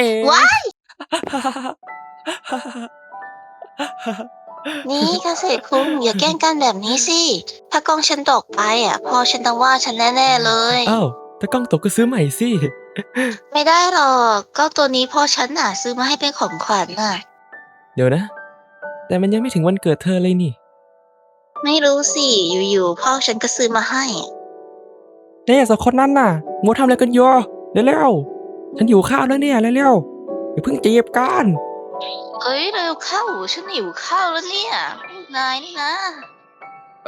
เอ๋ว้ายนี่เกษตรคุงอย่าแกล้งกันแบบนี้สิ ถ้ากล้องฉันตกไปอะพ่อฉันต้องว่าฉันแน่ๆเลย อ้าวถ้ากล้องตกก็ซื้อใหม่สิ ไม่ได้หรอกก็ตัวนี้พ่อฉันน่ะ ซื้อมาให้เป็นของขวัญน่ะ เดี๋ยวนะ แต่มันยังไม่ถึงวันเกิดเธอเลยนี่ ไม่รู้สิอยู่ๆพ่อฉันก็ซื้อมาให้เนี่ยสองคนนั้นน่ะมัวทำอะไรกันอยู่เร็วๆ ฉันอยู่ข้าวแล้วเนี่ยเร็วๆอย่าเพิ่งจีบกันเอ้ยเร็วเข้าฉันหิวข้าวแล้วเนี่ยนายนี่นะ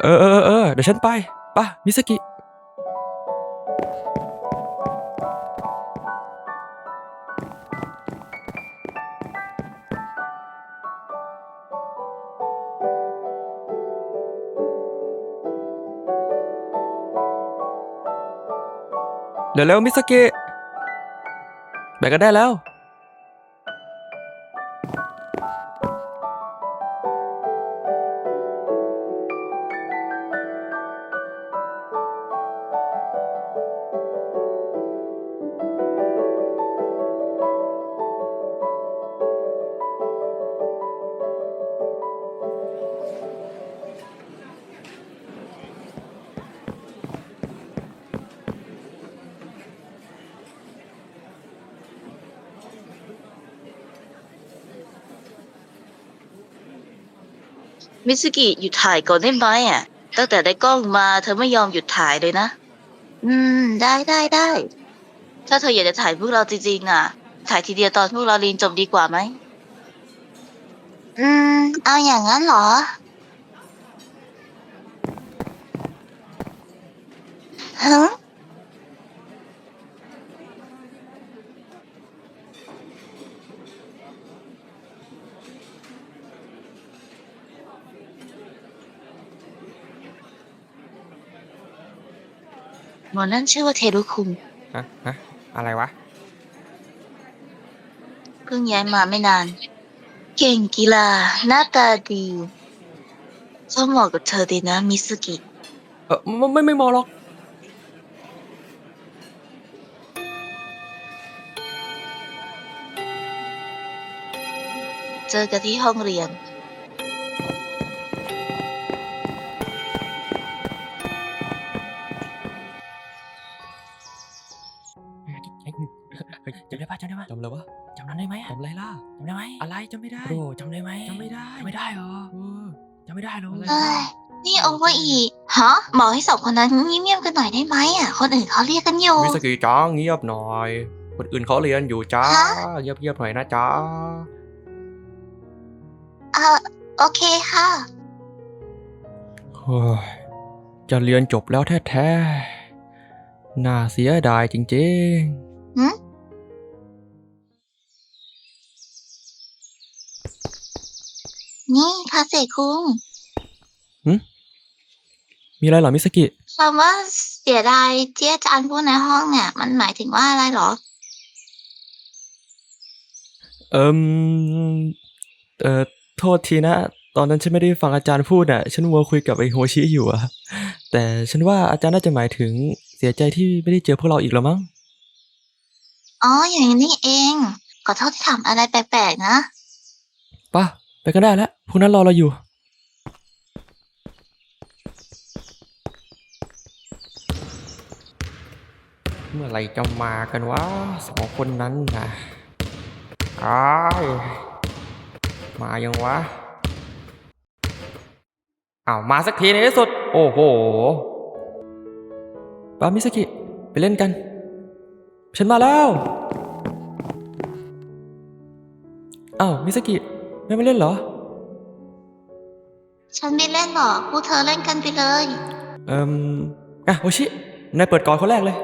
เออเออเออเดี๋ยวฉันไปไป่ะมิสกิ เร็วๆมิสกิ แบกกันได้แล้ว มิสกิหยุดถ่ายก่อนได้ไหมอะ ตั้งแต่ได้กล้องมาเธอไม่ยอมหยุดถ่ายเลยนะ อืม ได้ได้ได้ ถ้าเธออยากจะถ่ายพวกเราจริงๆอะ ถ่ายทีเดียวตอนพวกเราเรียนจบดีกว่าไหม อืม เอาอย่างนั้นเหรอ ฮะ หมอนั่นชื่อว่าเทรุคุงฮะฮะอะไรวะ เพิ่งย้ายมาไม่นาน เก่งกีฬา หน้าตาดีชอบเหมาะกับเธอดีนะ มิสกิ เออไม่ไม่ไม่มองหรอก เจอกันที่ห้องเรียน ได้ปะจำได้ปะจำเลยวะจำนั้นได้ไหมจำอะไรล่ะจำได้ไหมอะไรจำไม่ได้โอ้จำได้ไหมจำไม่ได้จำไม่ได้เหรอเออจำไม่ได้เหรอเอ้ยนี่โอเวอร์อีกฮะบอกให้สองคนนั้นเงียบๆกันหน่อยได้ไหมอะ คนอื่นเขาเรียกกันอยู่ มิสกิจ้าเงียบหน่อย คนอื่นเขาเรียนอยู่จ้าฮะ เงียบเงียบๆหน่อยนะจ้าเออโอเคค่ะ เฮ้ยจะเรียนจบแล้วแท้ๆน่าเสียดายจริง นี่คาเซคุงๆมีอะไรเหรอมิสกิคำว่าเสียดายที่อาจารย์พูดในห้องเนี่ย มันหมายถึงว่าอะไรเหรอ เอิมเอ่อโทษทีนะ ตอนนั้นฉันไม่ได้ฟังอาจารย์พูดอะ ฉันมัวคุยกับไอ้โฮชิอยู่อะแต่ฉันว่าอาจารย์น่าจะหมายถึงเสียใจที่ไม่ได้เจอพวกเราอีกแล้วมั้ง อ๋ออย่างนี้เอง ขอโทษที่ทำอะไรแปลกๆนะไป่ะ ไปกันได้แล้วพวกนั้นรอเราอยู่ เมื่อไหรจะมากันวะสองคนนั้นนะอ้ายมายังวะอ้าวมาสักทีในที่สุด โอ้โหปามิสกิ ไปเล่นกัน ฉันมาแล้วอ้าวมิสกิ ไม่มาเล่นเหรอ ฉันไม่เล่นหรอก พวกเธอเล่นกันไปเลย เอ่มอะโอชินายเปิดก่อนคนแรกเลย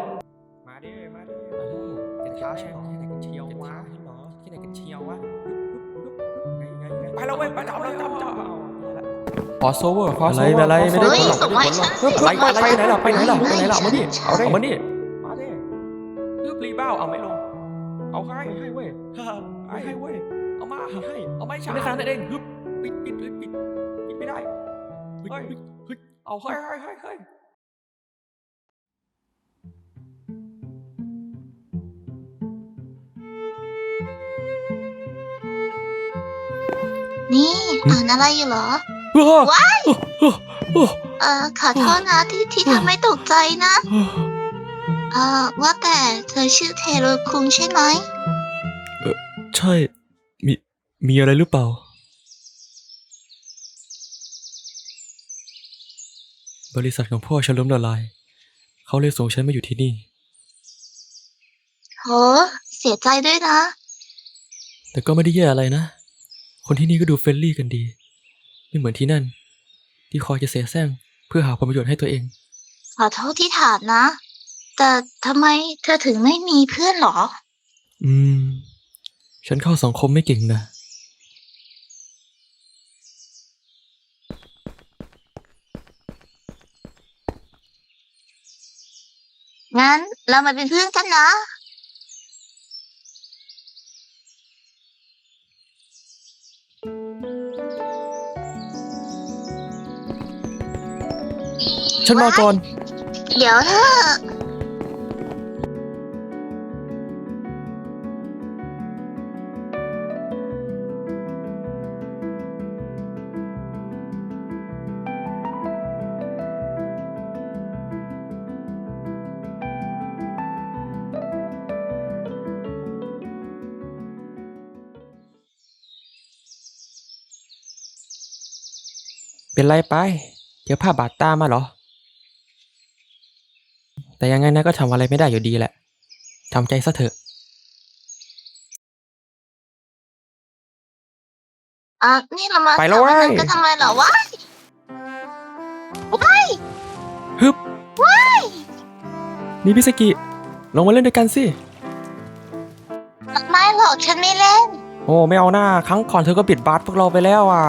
มาดิมาดิกันช้าใช่หรอที่ไหนกันเชียววะที่ไหนกันเชียววะไปแล้วเว้ยไปจับจับจับขอโซเวอร์ขอโซเวอร์อะไรไม่ได้เฮ้ยผลหรอกส่งมาให้ฉันสิไปไปไปไหนล่ะไปไหนล่ะไปไหนล่ะมาดิใช่เอาดิเอามาดิมาดิฮึบรีบ้าเอาไม่ลงเอาให้ให้เว้ยให้ให้เว้ย ให้ เอาไม่ใช่ไม่ขนาดนั้นเองปิดปิดปิดปิดปิดไม่ได้เฮ้ยเฮ้ยเอาเฮ้ยเฮ้ยเฮ้ยนี่อ่านอะไรอยู่เหรอ ว้าย เออขอโทษนะที่ที่ทำให้ตกใจนะ เออว่าแต่เธอชื่อเทโรคุงใช่ไหม เออใช่ มีมีอะไรหรือเปล่า บริษัทของพ่อฉันล้มละลาย เขาเลยส่งฉันมาอยู่ที่นี่ โห เสียใจด้วยนะ แต่ก็ไม่ได้แย่อะไรนะ คนที่นี่ก็ดูเฟรนลี่กันดี ไม่เหมือนที่นั่น ที่คอยจะเสียแซงเพื่อหาผลประโยชน์ให้ตัวเอง ขอโทษที่ถามนะ แต่ทำไมเธอถึงไม่มีเพื่อนเหรอ อืม ฉันเข้าสังคมไม่เก่งนะ งั้นเรามาเป็นเพื่อนกันนะ ฉันมาก่อน เดี๋ยวเธอะ เป็นไรไปเจอผ้าบาดตามาเหรอ แต่ยังไงนะก็ทำอะไรไม่ได้อยู่ดีแหละทำใจซะเถอะ อะนี่เรามาไปแล้วเว้ยสระามกันทำไมเหรอวะว้ายฮึบนี่พิสกิ ลงมาเล่นด้วยกันสิ ไม่หรอกฉันไม่เล่น โอ้ไม่เอาหน้า ครั้งก่อนเธอก็ปิดบาร์พวกเราไปแล้วอะ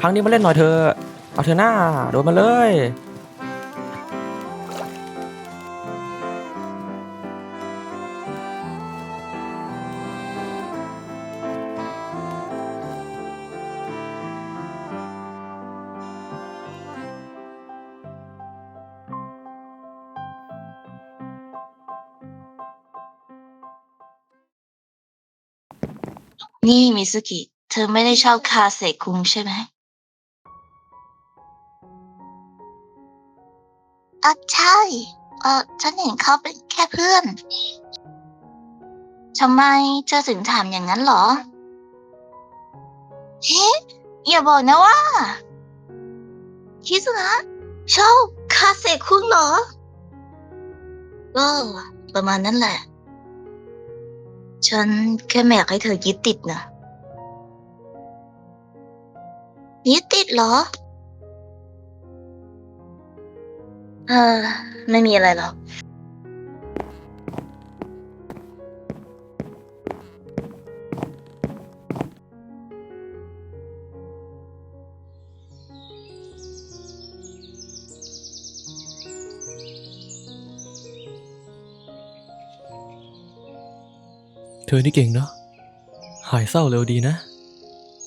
ครั้งนี้มาเล่นหน่อยเธอะ เอาเธอหน้าโดนมาเลย นี่มิสุกิ เธอไม่ได้ชอบคาเซคุงใช่ไหม อะใช่ เออฉันเห็นเขาเป็นแค่เพื่อนทำไมเธอถึงถามอย่างนั้นหรอเฮ้อย่าบอกนะว่า คิสุนะชอบคาเซคุงเหรอก็ประมาณนั้นแหละ ฉันแค่ไม่อยากให้เธอยึดติดนะยึดติดเหรอ เออไม่มีอะไรหรอก เธอนี่เก่งเนาะ หายเศร้าเร็วดีนะ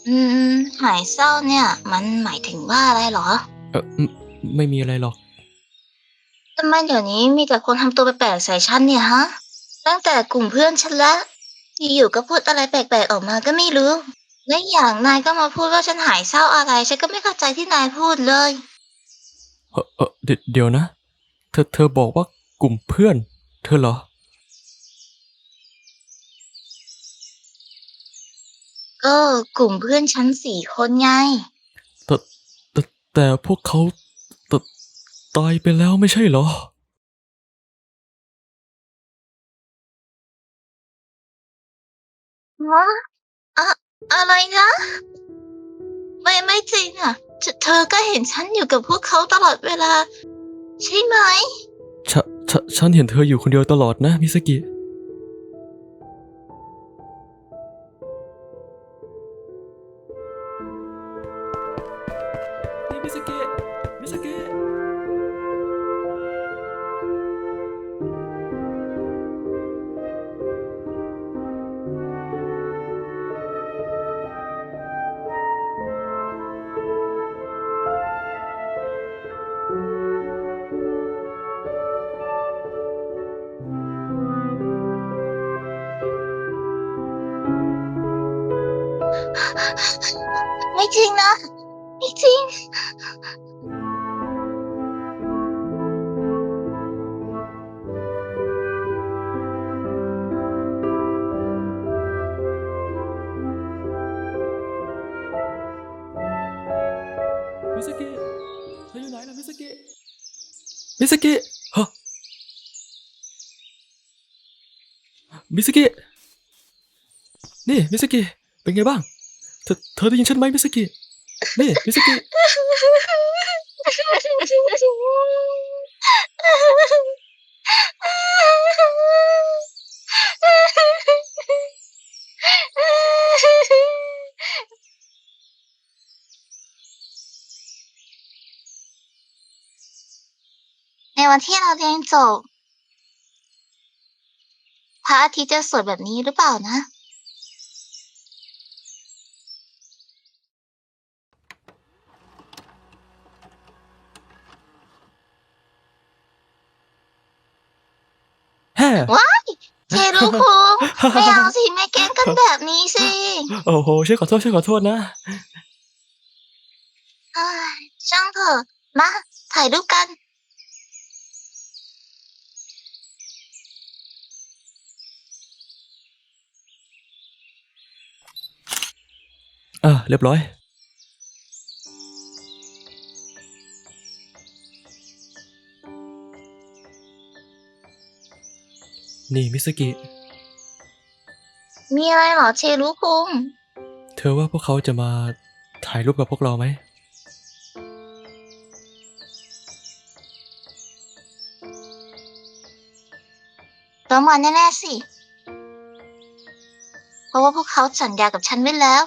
อืม หายเศร้าเนี่ย มันหมายถึงว่าอะไรเหรอ เออไม่ไม่มีอะไรหรอกทำไมเดี๋ยวนี้มีแต่คนทำตัวแปลกๆใส่ฉันเนี่ยฮะ ตั้งแต่กลุ่มเพื่อนฉันละอยู่ๆก็พูดอะไรแปลกๆออกมาก็ไม่รู้ และอย่างนายก็มาพูดว่าฉันหายเศร้าอะไร ฉันก็ไม่เข้าใจที่นายพูดเลยเออเออเดี๋ยวเดี๋ยวนะ เธอเธอบอกว่ากลุ่มเพื่อน เธอเหรอ ก็กลุ่มเพื่อนฉันสี่คนไงแต่แต่แต่พวกเขา ตตายไปแล้วไม่ใช่เหรอฮะอะอะไรนะ ไม่ไม่จริงอะเธอเธอก็เห็นฉันอยู่กับพวกเขาตลอดเวลา ใช่ไหม ฉะฉะฉันเห็นเธออยู่คนเดียวตลอดนะมิสกิ ไม่จริงนะ ไม่จริง มิสกิเธออยู่ไหนล่ะมิสกิมิสกิฮะมิสกินี่มิสกิเป็นไงบ้าง เธอเธอได้ยินฉันไหมมิสกินี่มิสกิในวันที่เราเรียนจบพระอาทิตย์จะสวยแบบนี้หรือเปล่านะ ว้ายเชรุคุงไม่เอาสิไม่แกล้งกันแบบนี้สิโอ้โหฉันขอโทษฉันขอโทษนะเอ้ยช่างเถอะมาถ่ายรูปกัน เออเรียบร้อย นี่มิสกิ มีอะไรเหรอเชรุคุง เธอว่าพวกเขาจะมาถ่ายรูปกับพวกเราไหม ต้องมาแน่ๆสิ เพราะว่าพวกเขาสัญญากับฉันไว้แล้ว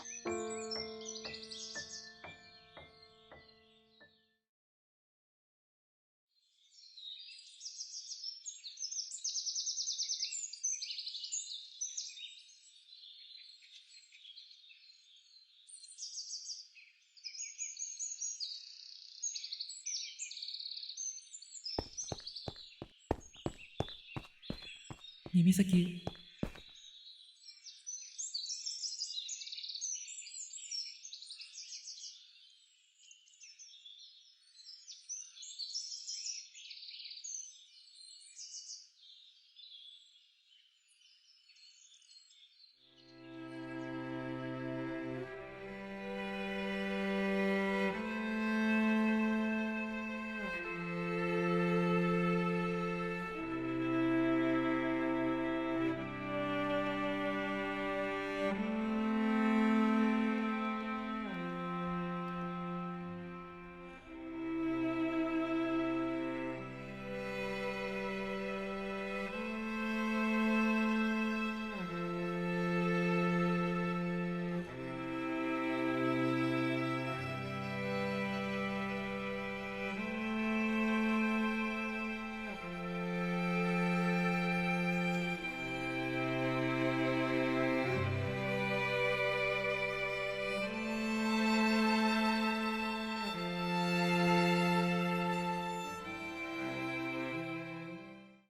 นี่มิสกิ